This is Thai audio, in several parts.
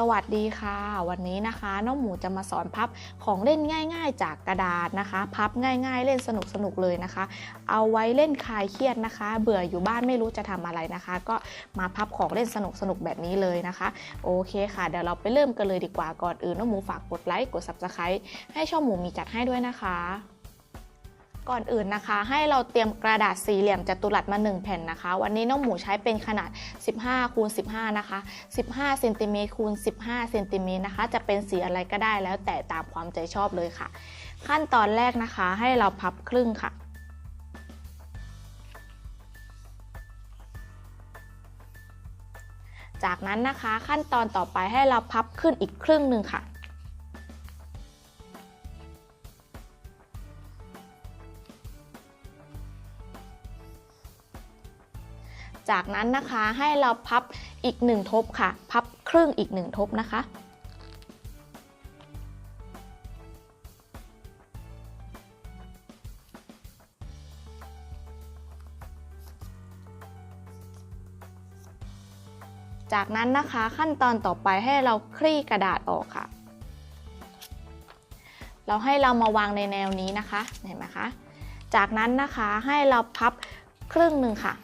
สวัสดีค่ะ วันนี้นะคะน้องหมูจะมาสอนพับของเล่นง่าย ๆ จากกระดาษนะคะ พับง่าย ๆ เล่นสนุกๆเลยนะคะ เอาไว้เล่นคลายเครียดนะคะ เบื่ออยู่บ้านไม่รู้จะทำอะไรนะคะ ก็มาพับของเล่นสนุกๆแบบนี้เลยนะคะ โอเคค่ะเดี๋ยวเราไปเริ่มกันเลยดีกว่าก่อนอื่นน้องหมูฝากกดไลค์กด subscribe ให้ช่องหมูมีจัดให้ด้วยนะคะ ก่อนอื่นนะคะ ให้เราเตรียมกระดาษสี่เหลี่ยมจัตุรัสมา 1 แผ่นนะคะ วันนี้น้องหมูใช้เป็นขนาด 15คูณ15 นะคะ 15เซนติเมตรคูณ15เซนติเมตรนะคะ จะเป็นสีอะไรก็ได้แล้วแต่ตามความใจชอบเลยค่ะ ขั้นตอนแรกนะคะให้เราพับครึ่งค่ะจากนั้นนะคะขั้นตอนต่อไปให้เราพับขึ้นอีกครึ่งหนึ่งค่ะ จากนั้นนะคะให้เราพับอีกหนึ่งทบค่ะ พับครึ่งอีกหนึ่งทบนะคะ จากนั้นนะคะขั้นตอนต่อไปให้เราคลี่กระดาษออกค่ะ เราให้เรามาวางในแนวนี้นะคะเห็นไหมคะจากนั้นนะคะให้เราพับครึ่งหนึ่งค่ะ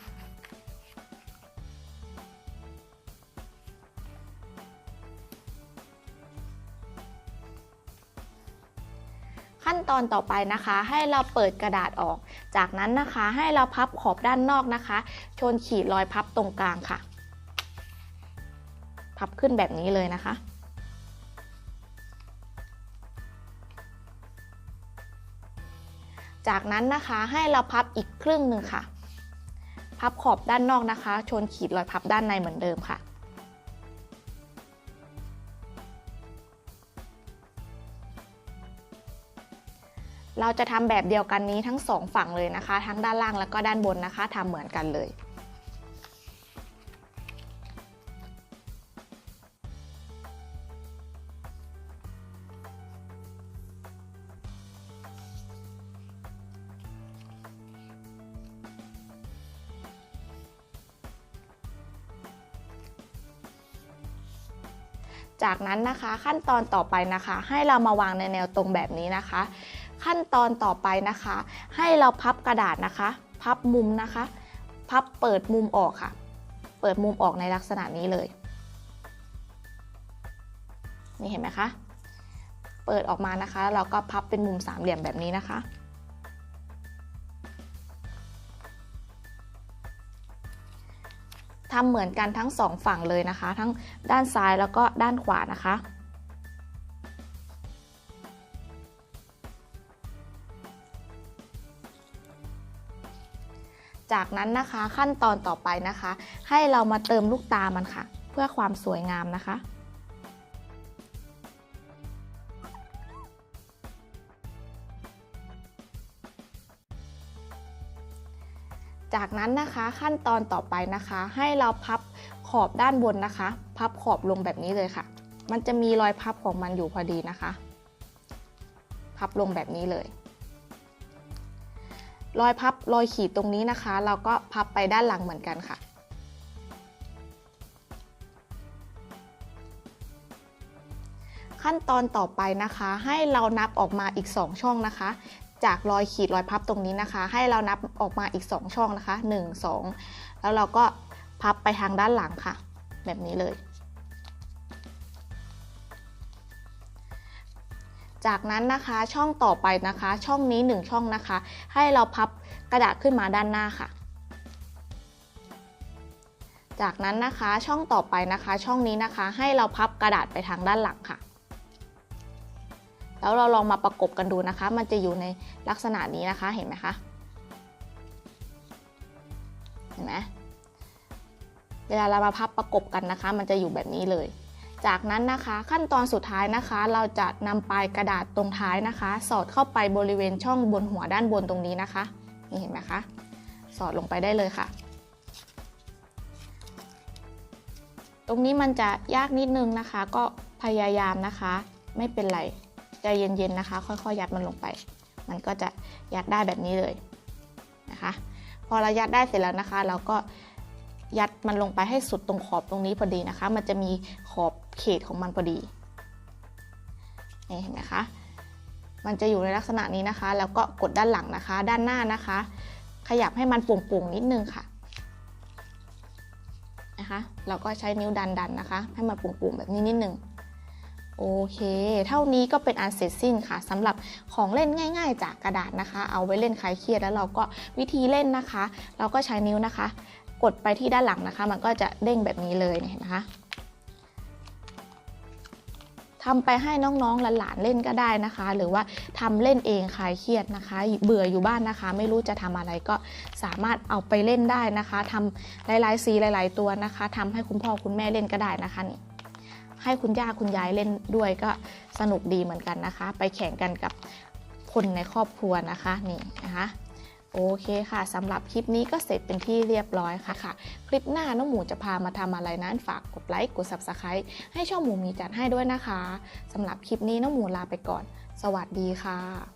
ขั้นตอนต่อไปนะคะ ให้เราเปิดกระดาษออก จากนั้นนะคะให้เราพับขอบด้านนอกนะคะ ชนขีดรอยพับตรงกลางค่ะ พับขึ้นแบบนี้เลยนะคะ จากนั้นนะคะให้เราพับอีกครึ่งหนึ่งค่ะ พับขอบด้านนอกนะคะ ชนขีดรอยพับด้านในเหมือนเดิมค่ะ เราจะทำแบบเดียวกันนี้ทั้งสองฝั่งเลยนะคะ ทั้งด้านล่างแล้วก็ด้านบนนะคะทำเหมือนกันเลยจากนั้นนะคะขั้นตอนต่อไปนะคะ ให้เรามาวางในแนวตรงแบบนี้นะคะ ขั้นตอนต่อไปนะคะ ให้เราพับกระดาษนะคะ พับมุมนะคะ พับเปิดมุมออกค่ะ เปิดมุมออกในลักษณะนี้เลย นี่เห็นไหมคะ เปิดออกมานะคะแล้วเราก็พับเป็นมุมสามเหลี่ยมแบบนี้นะคะทำเหมือนกันทั้งสองฝั่งเลยนะคะ ทั้งด้านซ้ายแล้วก็ด้านขวานะคะ จากนั้นนะคะขั้นตอนต่อไปนะคะ ให้เรามาเติมลูกตามันค่ะ เพื่อความสวยงามนะคะจากนั้นนะคะขั้นตอนต่อไปนะคะ ให้เราพับขอบด้านบนนะคะ พับขอบลงแบบนี้เลยค่ะ มันจะมีรอยพับของมันอยู่พอดีนะคะ พับลงแบบนี้เลย รอยพับรอยขีดตรงนี้นะคะ เราก็พับไปด้านหลังเหมือนกันค่ะ ขั้นตอนต่อไปนะคะ ให้เรานับออกมาอีก 2 ช่องนะคะ จากรอยขีดรอยพับตรงนี้นะคะ ให้เรานับออกมาอีก 2 ช่องนะคะ 1 2 แล้วเราก็พับไปทางด้านหลังค่ะ แบบนี้เลย จากนั้นนะคะช่องต่อไปนะคะ ช่องนี้ 1 ช่องนะคะ ให้เราพับกระดาษขึ้นมาด้านหน้าค่ะ จากนั้นนะคะช่องต่อไปนะคะ ช่องนี้นะคะ ให้เราพับกระดาษไปทางด้านหลังค่ะ แล้วเราลองมาประกบกันดูนะคะ มันจะอยู่ในลักษณะนี้นะคะเห็นไหมคะเห็นไหมเวลาเรามาพับประกบกันนะคะ มันจะอยู่แบบนี้เลย จากนั้นนะคะขั้นตอนสุดท้ายนะคะ เราจะนำปลายกระดาษตรงท้ายนะคะ สอดเข้าไปบริเวณช่องบนหัวด้านบนตรงนี้นะคะ นี่เห็นไหมคะ สอดลงไปได้เลยค่ะ ตรงนี้มันจะยากนิดนึงนะคะ ก็พยายามนะคะ ไม่เป็นไรใจเย็นๆนะคะ ค่อยๆยัดมันลงไป มันก็จะยัดได้แบบนี้เลยนะคะ พอเรายัดได้เสร็จแล้วนะคะ เราก็ ยัดมันลงไปให้สุดตรงขอบตรงนี้พอดีนะคะ มันจะมีขอบเขตของมันพอดีนี่เห็นไหมคะ มันจะอยู่ในลักษณะนี้นะคะ แล้วก็กดด้านหลังนะคะ ด้านหน้านะคะ ขยับให้มันโป่งๆนิดนึงค่ะนะคะ เราก็ใช้นิ้วดันๆนนะคะ ให้มันโป่งๆแบบนี้นิดนึงโอเค เท่านี้ก็เป็นอันเสร็จสิ้นค่ะสำหรับของเล่นง่าย ๆ จากกระดาษนะคะ เอาไว้เล่นคลายเครียดแล้วเราก็วิธีเล่นนะคะ เราก็ใช้นิ้วนะคะ กดไปที่ด้านหลังนะคะ มันก็จะเด้งแบบนี้เลยเห็นไหมคะทำไปให้น้องๆหลานๆเล่นก็ได้นะคะ หรือว่าทำเล่นเองคลายเครียดนะคะ เบื่ออยู่บ้านนะคะ ไม่รู้จะทำอะไรก็สามารถเอาไปเล่นได้นะคะทำหลายๆสีหลาย ๆ ตัวนะคะทำให้คุณพ่อคุณแม่เล่นก็ได้นะคะนี่ให้คุณย่าคุณยายเล่นด้วยก็สนุกดีเหมือนกันนะคะ ไปแข่งกันกับคนในครอบครัวนะคะนี่นะคะ โอเคค่ะสำหรับคลิปนี้ก็เสร็จเป็นที่เรียบร้อยค่ะค่ะ คลิปหน้าน้องหมูจะพามาทำอะไรนั้นฝากกดไลค์กด Subscribe ให้ช่องหมูมีจัดให้ด้วยนะคะสำหรับคลิปนี้น้องหมูลาไปก่อน สวัสดีค่ะ